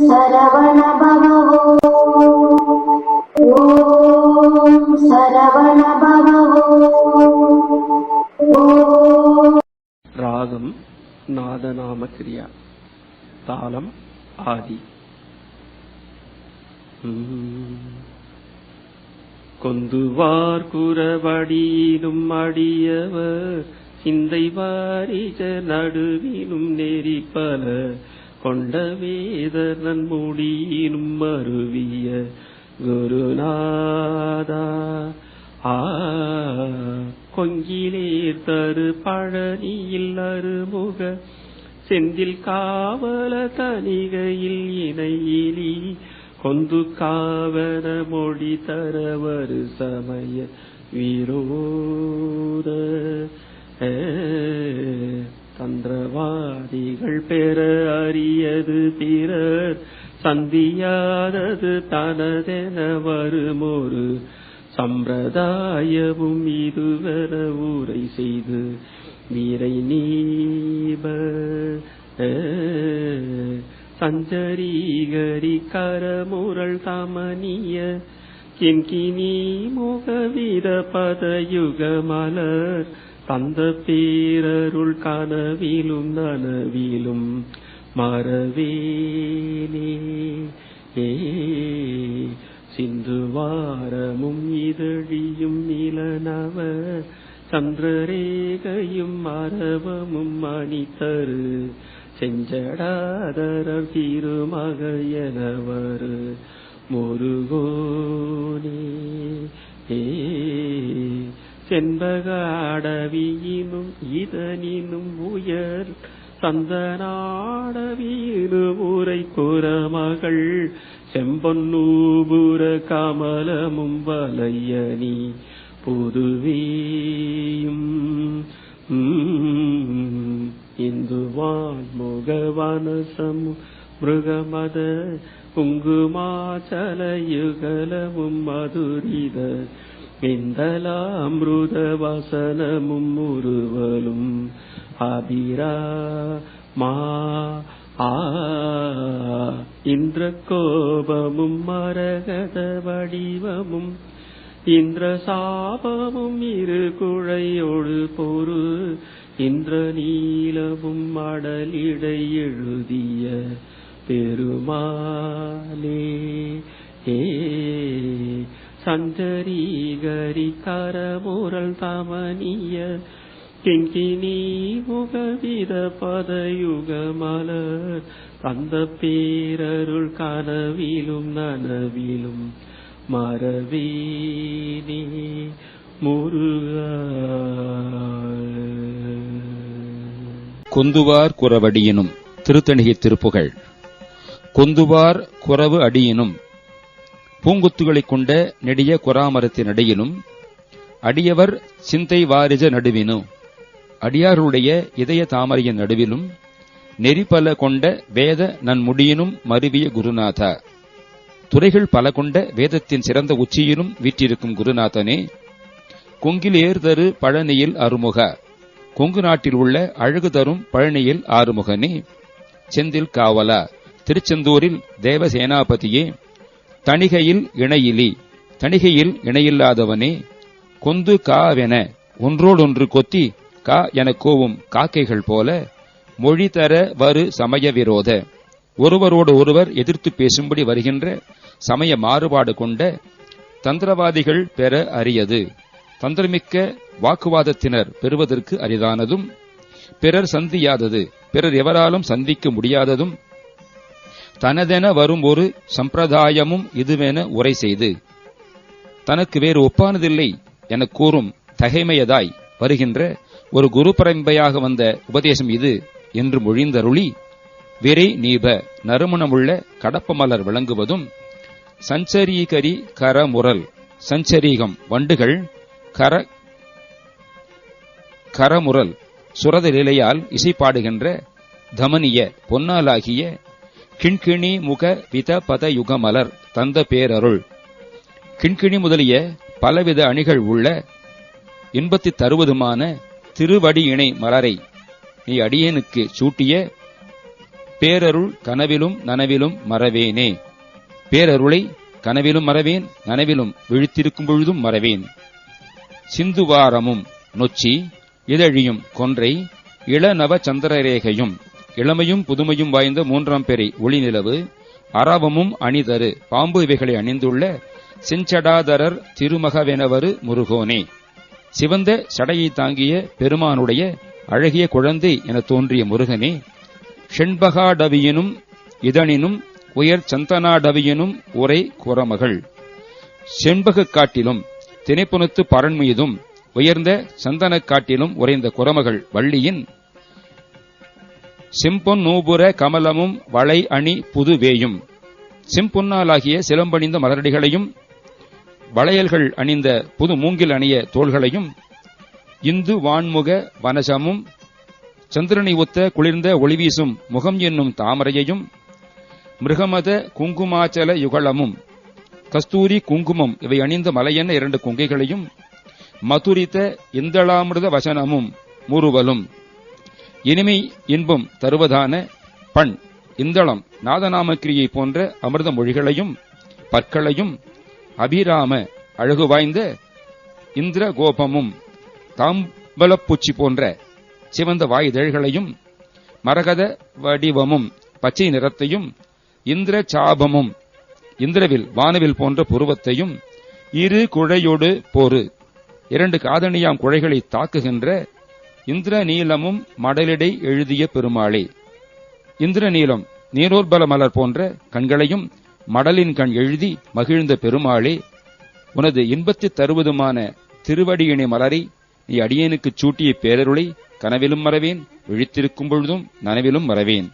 சரவண பவோ ஓம் சரவண பவோ ராகம் நாதநாம கிரியா தாளம் ஆதி உம். கொந்துவார் குறவடியிலும் அடியவர் சிந்தை வாரிஜ நடுவிலும் நெறிப்பல கொண்ட வேதனன் முடியினும் மருவிய குருநாதா. ஆ கொங்கிலே தரு பழனியில் அருமுக செந்தில் காவல தனிகையில் இணையிலி கொந்து காவன மொழி தரவரு சமய விரோத. ஏ, தந்திரவாதிகள் பெற அறியது பிறர் சந்தியாதது தனதென வருமொரு சம்பிரதாயமும் இதுவர ஊரை செய்து வீரை நீப சஞ்சரீகரி கரமுரள் தமனிய கின்கினி முகவித பதயுக மலர் தந்த பேரருள் கனவிலும் நனவிலும் மறவேனே சிந்து வாரமும் இதழியும் நிலனவ சந்திரரேகையும் மரபமும் மணித்தரு. செஞ்சடாதரர் திருமகையனவர். முருகோனே ஏ செண்பகாடவியினும் இதனினும் உயர் சந்தனாடவியினு உரை புறமகள் செம்பொன்னூபுர கமலமும் வலையணி புதுவியும். இந்துவான் முகவனசம் மிருகமத குங்குமாச்சலயுகலமும் மதுரித விந்தலாமிருத வசனமும் உருவலும் அபிரா மா ஆ இந்திர கோபமும் மரகத வடிவமும் இந்திர சாபமும் இரு குழையோடு பொறு இந்திர நீலமும் மடலிடை எழுதிய பெருமாளே ஏ சஞ்சரீகரி கரமுரல் தமனிய கிங்கினி முகவித பதயுக மலர் தந்த பேரருள் கனவிலும் நனவிலும் மரவீனி முருகா. குந்துவார் குறவடியினும் திருத்தணிகை திருப்புகள். குந்துவார் குறவு அடியினும் பூங்குத்துகளைக் கொண்ட நெடிய குறாமரத்தின் அடியிலும் அடியவர் சிந்தை வாரிஜ நடுவினு. அடியாருடைய இதய தாமரையின் நடுவிலும் நெறிபல கொண்ட வேத நன்முடியினும் மருவிய குருநாதா. துறைகள் பல கொண்ட வேதத்தின் சிறந்த உச்சியிலும் வீற்றிருக்கும் குருநாதனே கொங்கில் ஏர்தரு பழனியில் அருமுக. கொங்கு நாட்டில் உள்ள அழகு தரும் பழனியில் ஆறுமுகனே. செந்தில் காவலா திருச்செந்தூரில் தேவசேனாபதியே தணிகையில் இணையிலி. தணிகையில் இணையில்லாதவனே கொந்து காவென ஒன்றோடொன்று கொத்தி கா என கோவும் காக்கைகள் போல மொழி தர வரு சமய விரோத ஒருவரோடு ஒருவர் எதிர்த்து பேசும்படி வருகின்ற சமய மாறுபாடு கொண்ட தந்திரவாதிகள் பெற அரியது. தந்திரமிக்க வாக்குவாதத்தினர் பெறுவதற்கு அரிதானதும் பிறர் சந்தியாதது பிறர் எவராலும் சந்திக்க முடியாததும் தனதென வரும் ஒரு சம்பிரதாயமும் இதுவென உரை செய்து தனக்கு வேறு ஒப்பானதில்லை எனக் கூறும் தகைமையதாய் வருகின்ற ஒரு குரு பரம்பையாக வந்த உபதேசம் இது என்று மொழிந்தருளி விரை நீப நறுமணமுள்ள கடப்பமலர் விளங்குவதும் சஞ்சரீகரி கரமுரல் சஞ்சரீகம் வண்டுகள் கர கரமுரல் சுரத நிலையால் இசைப்பாடுகின்ற தமனிய பொன்னாலாகிய கிண்கிணி முக வித பத யுகமலர் தந்த பேரருள். கிண்கிணி முதலிய பலவித அணிகள் உள்ள இன்பத்தி தருவதுமான திருவடி இணை மலரை நீ அடியனுக்கு சூட்டிய பேரருள் கனவிலும் நனவிலும் மறவேனே. பேரருளை கனவிலும் மறவேன் நனவிலும் விழித்திருக்கும் பொழுதும் மறவேன். சிந்துவாரமும் நொச்சி இதழியும் கொன்றை இளநவ சந்திரரேகையும் இளமையும் புதுமையும் வாய்ந்த மூன்றாம் பெறை ஒளிநிலவு அரவமும் அணிதரு பாம்பு இவைகளை அணிந்துள்ள செஞ்சடாதரர் திருமகவெனவரு முருகோனே. சிவந்த சடையை தாங்கிய பெருமானுடைய அழகிய குழந்தை என தோன்றிய முருகனே ஷெண்பகாடவியனும் இதனினும் உயர் சந்தனாடவியனும் உரை குரமகள் செண்பகு காட்டிலும் திணைப்புணத்து பரண்மீதும் உயர்ந்த சந்தனக் காட்டிலும் உறைந்த குரமகள் வள்ளியின் செம்பொன் நூபுர கமலமும் வளை அணி புதுவேயும் செம்பொன்னாலாகிய சிலம்பணிந்த மலரடிகளையும் வளையல்கள் அணிந்த புது மூங்கில் அணிய தோள்களையும் இந்து வான்முக வனசமும் சந்திரனை ஒத்த குளிர்ந்த ஒளிவீசும் முகம் என்னும் தாமரையையும் மிருகமத குங்குமாச்சல யுகலமும் கஸ்தூரி குங்குமம் இவை அணிந்த மலையென்ன இரண்டு குங்கைகளையும் மதுரித்த இந்தளாமிருத வசனமும் முறுவலும். இனிமை இன்பம் தருவதான பண். இந்தளம் நாதநாமக்கிரியை போன்ற அமிர்த மொழிகளையும் பற்களையும் அபிராம அழகு வாய்ந்த இந்திர கோபமும் தாம்பலப்பூச்சி போன்ற சிவந்த வாயுதழ்களையும் மரகத வடிவமும் பச்சை நிறத்தையும் இந்திர சாபமும் இந்திரவில் வானவில் போன்ற புருவத்தையும் இரு குழையொடு போரு இரண்டு காதணியாம் குழைகளை தாக்குகின்ற இந்திர நீலமும் மடலிடை எழுதிய பெருமாளே. இந்திர நீலம் நீரோர்பல மலர் போன்ற கண்களையும் மடலின் கண் எழுதி மகிழ்ந்த பெருமாளே. உனது இன்பத்து தருவதுமான திருவடியினை மலரை நீ அடியேனுக்குச் சூட்டிய பேரருளை கனவிலும் மறவேன் விழித்திருக்கும் பொழுதும் நனவிலும் மறவேன்.